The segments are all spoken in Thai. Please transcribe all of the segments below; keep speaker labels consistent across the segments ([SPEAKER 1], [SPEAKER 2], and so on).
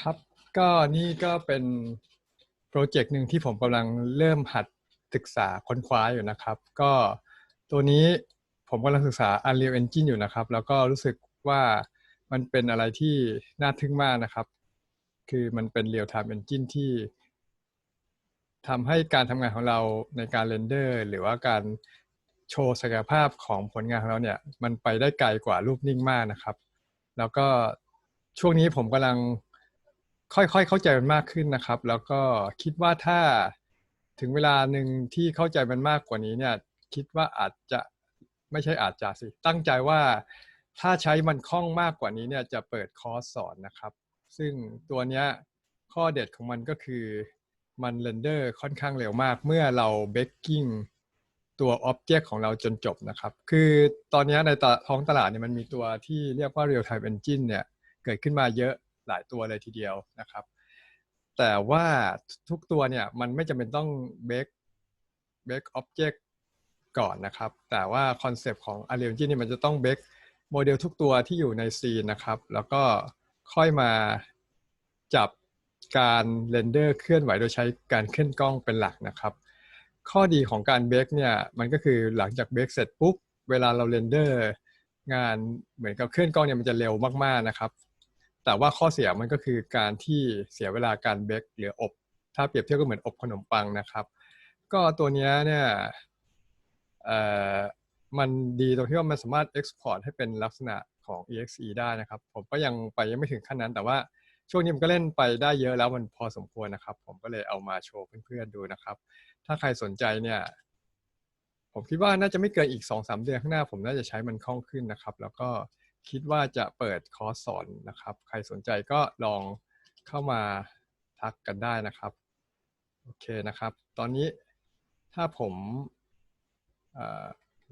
[SPEAKER 1] ครับก็นี่ก็เป็นโปรเจกต์หนึ่งที่ผมกำลังเริ่มหัดศึกษาค้นคว้าอยู่นะครับ ก็ตัวนี้ผมกำลังศึกษา Unreal Engine อยู่นะครับ แล้วก็รู้สึกว่ามันเป็นอะไรที่น่าทึ่งมากนะครับ คือมันเป็น Real Time Engine ที่ทำให้การทำงานของเราในการเรนเดอร์ หรือว่าการโชว์ศักยภาพของผลงานของเราเนี่ย มันไปได้ไกลกว่ารูปนิ่งมากนะครับ แล้วก็ช่วงนี้ผมกำลัง ค่อยๆ เข้าใจมันมากขึ้นนะครับ แล้วก็คิดว่าถ้าถึงเวลาหนึ่งที่เข้าใจมันมากกว่านี้เนี่ย คิดว่าอาจจะไม่ใช่อาจจะสิ ตั้งใจว่าถ้าใช้มันคล่องมากกว่านี้เนี่ยจะเปิดคอร์สสอนนะครับ ซึ่งตัวเนี้ยข้อเด็ดของมันก็คือมันเรนเดอร์ค่อนข้างเร็วมาก เมื่อเราเบกกิ้งตัวอ็อบเจกต์ของเราจนจบนะครับ คือตอนนี้ในท้องตลาดเนี่ยมันมีตัวที่เรียกว่า Real Time Engine เนี่ยเกิดขึ้นมาเยอะ หลายตัวเลยทีเดียวนะครับ แต่ว่าทุกตัวเนี่ยมันไม่จำเป็นต้องเบกเบกอ็อบเจกต์ก่อนนะครับ แต่ว่าคอนเซปต์ของ Unreal Engine เนี่ยมันจะต้องเบกโมเดลทุกตัวที่อยู่ในซีนนะครับ แล้วก็ค่อยมาจับการเรนเดอร์เคลื่อนไหวโดยใช้การเคลื่อนกล้องเป็นหลักนะครับ ข้อดีของการเบรกเนี่ยมันก็คือหลังจากเบรกเสร็จปุ๊บ เวลาเราเรนเดอร์งานเหมือนกับเคลื่อนกล้องเนี่ยมันจะเร็วมากๆนะครับ แต่ว่าข้อเสียมันก็คือการที่เสียเวลาการเบกหรืออบ ถ้าเปรียบเทียบก็เหมือนอบขนมปังนะครับ ก็ตัวนี้เนี่ยมันดีตรงที่ว่ามันสามารถ export ให้เป็นลักษณะของ exe ได้นะครับ ผมก็ยังไปยังไม่ถึงขั้นนั้น แต่ว่าช่วงนี้มันก็เล่นไปได้เยอะแล้วมันพอสมควรนะครับ ผมก็เลยเอามาโชว์เพื่อนๆดูนะครับ ถ้าใครสนใจเนี่ยผมคิดว่าน่าจะไม่เกินอีก2อสเดือนข้างหน้าผมน่าจะใช้มันคล่องขึ้นนะครับ แล้วก็ คิดว่าจะเปิดคอร์สสอนนะครับ ใครสนใจก็ลองเข้ามาทักกันได้นะครับ โอเคนะครับ ตอนนี้ถ้าผม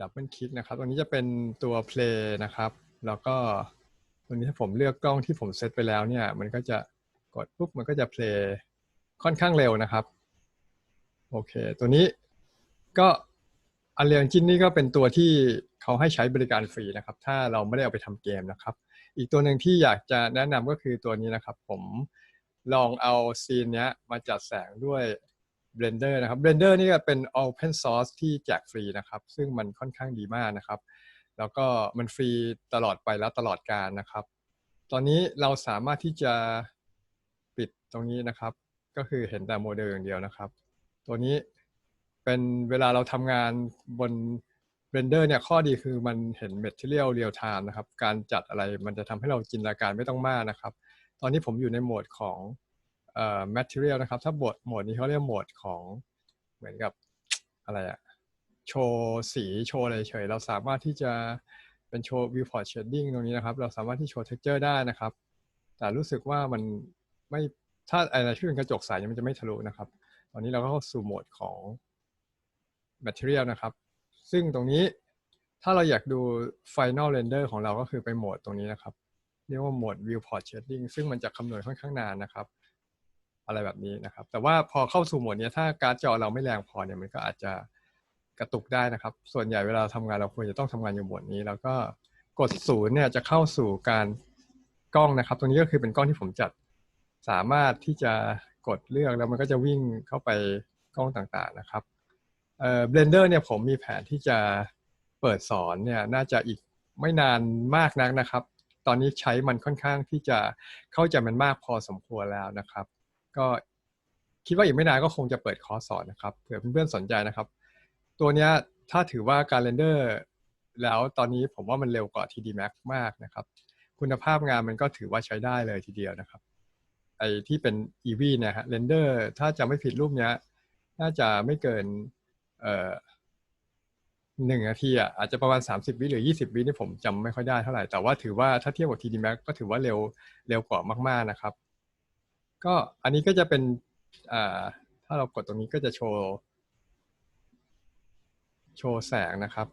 [SPEAKER 1] ดับเบิลคลิกนะครับตรงนี้จะเป็นตัว play นะครับ แล้วก็ตรงนี้ถ้าผมเลือกกล้องที่ผมเซตไปแล้วเนี่ย มันก็จะกดปุ๊บมันก็จะ play ค่อนข้างเร็วนะครับ โอเค ตัวนี้ก็ Unreal Engine นี่ก็เป็นตัวที่เขาให้ใช้บริการฟรีนะครับ ถ้าเราไม่ได้เอาไปทำเกมนะครับ อีกตัวหนึ่งที่อยากจะแนะนำก็คือตัวนี้นะครับ ผมลองเอาซีนนี้มาจัดแสงด้วย Blender นะครับ Blender นี่ก็เป็น Open Source ที่แจกฟรีนะครับ ซึ่งมันค่อนข้างดีมากนะครับ แล้วก็มันฟรีตลอดไปแล้วตลอดการนะครับ ตอนนี้เราสามารถที่จะปิดตรงนี้นะครับ ก็คือเห็นแต่โมเดลอย่างเดียวนะครับ ตัวนี้ เป็นเวลาเราทำงานบน Blender เนี่ยข้อดีคือมันเห็น Material Real Time นะครับ การจัดอะไรมันจะทำให้เราจินตนาการไม่ต้องมากนะครับ ตอนนี้ผมอยู่ในโหมดของเอ่อ Material นะครับ ถ้าบทโหมดนี้เขาเรียกโหมดของเหมือนกับอะไรอะโชว์สีโชว์อะไรเฉย เราสามารถที่จะเป็นโชว์ viewport shading ตรงนี้นะครับ เราสามารถที่โชว์ texture ได้นะครับ แต่รู้สึกว่ามันไม่ถ้าอะไรที่เป็นกระจกใสมันจะไม่ทะลุนะครับ ตอนนี้เราก็เข้าสู่โหมดของ material นะครับ ซึ่งตรงนี้ถ้าเราอยากดู final render ของเราก็คือไปโหมดตรงนี้นะครับ เรียกว่าโหมด viewport shading ซึ่งมันจะคำนวณค่อนข้างนานนะครับ อะไรแบบนี้นะครับ แต่ว่าพอเข้าสู่โหมดนี้ถ้าการ์ดจอเราไม่แรงพอเนี่ยมันก็อาจจะกระตุกได้นะครับ ส่วนใหญ่เวลาทำงานเราควรจะต้องทำงานอยู่โหมดนี้ แล้วก็กดศูนย์เนี่ยจะเข้าสู่การกล้องนะครับ ตรงนี้ก็คือเป็นกล้องที่ผมจัด สามารถที่จะกดเลือกแล้วมันก็จะวิ่งเข้าไปกล้องต่างๆนะครับ เอ่อ Blender เนี่ยผมมีแผนที่จะเปิดสอนเนี่ยน่าจะอีกไม่นานมากนักนะครับ ตอนนี้ใช้มันค่อนข้างที่จะเข้าใจมันมากพอสมควรแล้วนะครับ ก็คิดว่าอีกไม่นานก็คงจะเปิดคอร์สสอนนะครับเผื่อเพื่อนๆสนใจนะครับ ตัวเนี้ยถ้าถือว่าการเรนเดอร์แล้วตอนนี้ผมว่ามันเร็วกว่า TD Max มากนะครับ คุณภาพงานมันก็ถือว่าใช้ได้เลยทีเดียวนะครับ ไอที่เป็น EV เนี่ยฮะเรนเดอร์ถ้าจะไม่ผิดรูปเนี้ย น่าจะไม่เกิน หนึ่งนาทีอะอาจจะประมาณ 30 วิหรือ 20 วินี่ผมจำไม่ค่อยได้เท่าไหร่แต่ว่าถือว่าถ้าเทียบกับ TD Max ก็ถือว่าเร็วเร็วกว่ามาก ๆนะครับ ก็อันนี้ก็จะเป็นถ้าเรากดตรงนี้ก็จะโชว์ โชว์แสงนะครับ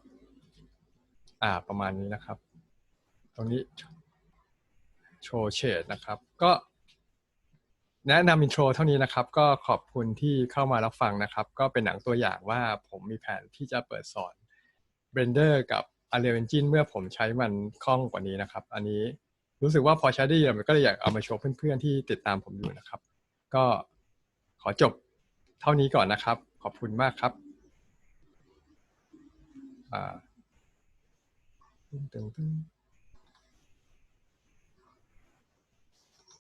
[SPEAKER 1] อ่าประมาณนี้นะครับ ตรงนี้โชว์เฉดนะครับ ก็ แนะนำอินโทรเท่านี้นะครับ ก็ขอบคุณที่เข้ามารับฟังนะครับ ก็เป็นหนังตัวอย่างว่าผมมีแผนที่จะเปิดสอน Blender กับ Unreal Engine เมื่อผมใช้มันคล่องกว่านี้นะครับ อันนี้รู้สึกว่าพอใช้ได้เยอะก็เลยอยากเอามาโชว์เพื่อนๆที่ติดตามผมอยู่นะครับ ก็ขอจบเท่านี้ก่อนนะครับ ขอบคุณมากครับอ่าตึงตึง